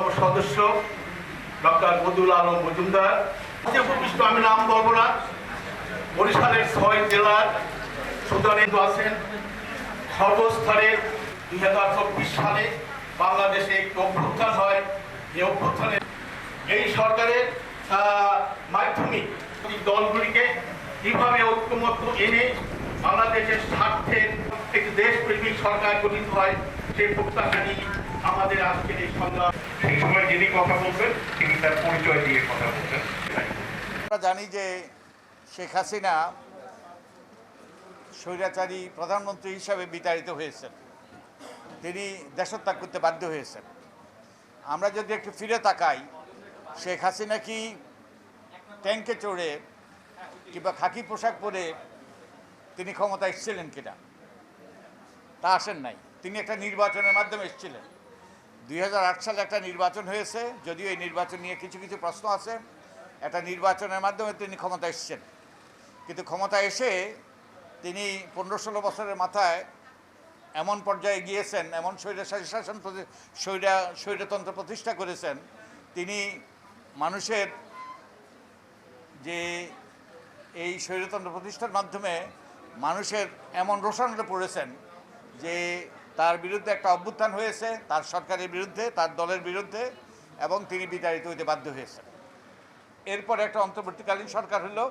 অন্যতম সদস্য ডক্টর বদুল আলম মজুমদার। যে উপবিষ্ট আমি নাম বলব না। বরিশালের ছয় জেলার সুদানে আছেন। সর্বস্তরের দুই হাজার চব্বিশ সালে বাংলাদেশে একটি অভ্যুত্থান হয়। এই অভ্যুত্থানে এই সরকারের আহ, মাধ্যমে এই দলগুলিকে কীভাবে ঐক্যমত্য এনে বাংলাদেশের স্বার্থের একটি দেশপ্রেমিক সরকার গঠিত হয় সেই প্রত্যাশা নিয়ে আমাদের আজকের এই সংগ্রাম সময় যিনি কথা বলবেন, তিনি তার পরিচয় দিয়ে কথা বলবেন। আমরা জানি যে শেখ হাসিনা স্বৈরাচারী প্রধানমন্ত্রী হিসাবে বিতাড়িত হয়েছেন। তিনি দেশত্যাগ করতে বাধ্য হয়েছেন। আমরা যদি একটু ফিরে তাকাই, শেখ হাসিনা কি ট্যাঙ্কে চড়ে কিংবা খাকি পোশাক পরে তিনি ক্ষমতা এসেছিলেন কিনা, তা আসেন নাই। তিনি একটা নির্বাচনের মাধ্যমে এসেছিলেন। দুই সালে একটা নির্বাচন হয়েছে, যদিও এই নির্বাচন নিয়ে কিছু কিছু প্রশ্ন আছে। একটা নির্বাচনের মাধ্যমে তিনি ক্ষমতা এসেছেন। কিন্তু ক্ষমতা এসে তিনি পনেরো ষোলো বছরের মাথায় এমন পর্যায়ে গিয়েছেন, এমন শাসন স্বৈরা স্বৈরতন্ত্র প্রতিষ্ঠা করেছেন, তিনি মানুষের যে এই স্বৈরতন্ত্র প্রতিষ্ঠার মাধ্যমে মানুষের এমন রোষণে পড়েছেন যে তার বিরুদ্ধে একটা অভ্যুত্থান হয়েছে, তার সরকারের বিরুদ্ধে, তার দলের বিরুদ্ধে, এবং তিনি বিতাড়িত হইতে বাধ্য হয়েছেন। এরপর একটা অন্তর্বর্তীকালীন সরকার হলো।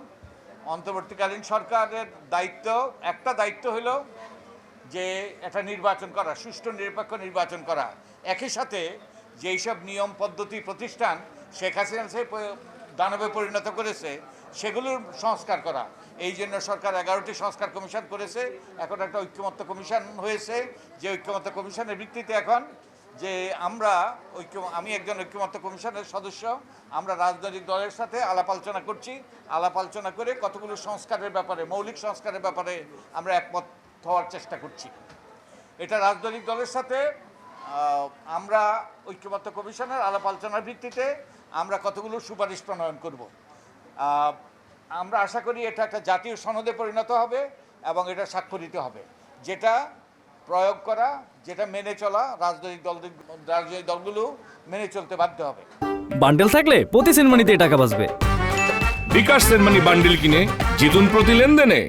অন্তর্বর্তীকালীন সরকারের দায়িত্ব, একটা দায়িত্ব হলো যে একটা নির্বাচন করা, সুষ্ঠু নিরপেক্ষ নির্বাচন করা। একই সাথে যেই সব নিয়ম, পদ্ধতি, প্রতিষ্ঠান শেখ হাসিনা সে দানবে পরিণত করেছে সেগুলোর সংস্কার করা। এই জন্য সরকার এগারোটি সংস্কার কমিশন করেছে। এখন একটা ঐক্যমত্য কমিশন হয়েছে। যে ঐক্যমত্য কমিশনের ভিত্তিতে এখন যে আমরা ঐক্য, আমি একজন ঐক্যমত্য কমিশনের সদস্য, আমরা রাজনৈতিক দলের সাথে আলাপ আলোচনা করছি। আলাপ আলোচনা করে কতগুলো সংস্কারের ব্যাপারে, মৌলিক সংস্কারের ব্যাপারে আমরা একমত হওয়ার চেষ্টা করছি। এটা রাজনৈতিক দলের সাথে আমরা ঐক্যমত্য কমিশনের আলাপ আলোচনার ভিত্তিতে আমরা কতগুলো সুপারিশ প্রণয়ন করব। আমরা আশা করি এটা একটা জাতীয় সনদে পরিণত হবে এবং এটা স্বাক্ষরিত হবে। যেটা প্রয়োগ করা যেটা মেনে চলা রাজনৈতিক দল রাজনৈতিক দলগুলো মেনে চলতে বাধ্য হবে। বান্ডেল থাকলে প্রতি সেনমানিতে টাকা বাঁচবে। বিকাশ সেনমানি বান্ডিল কিনে জিতুন প্রতি লেনদেনে।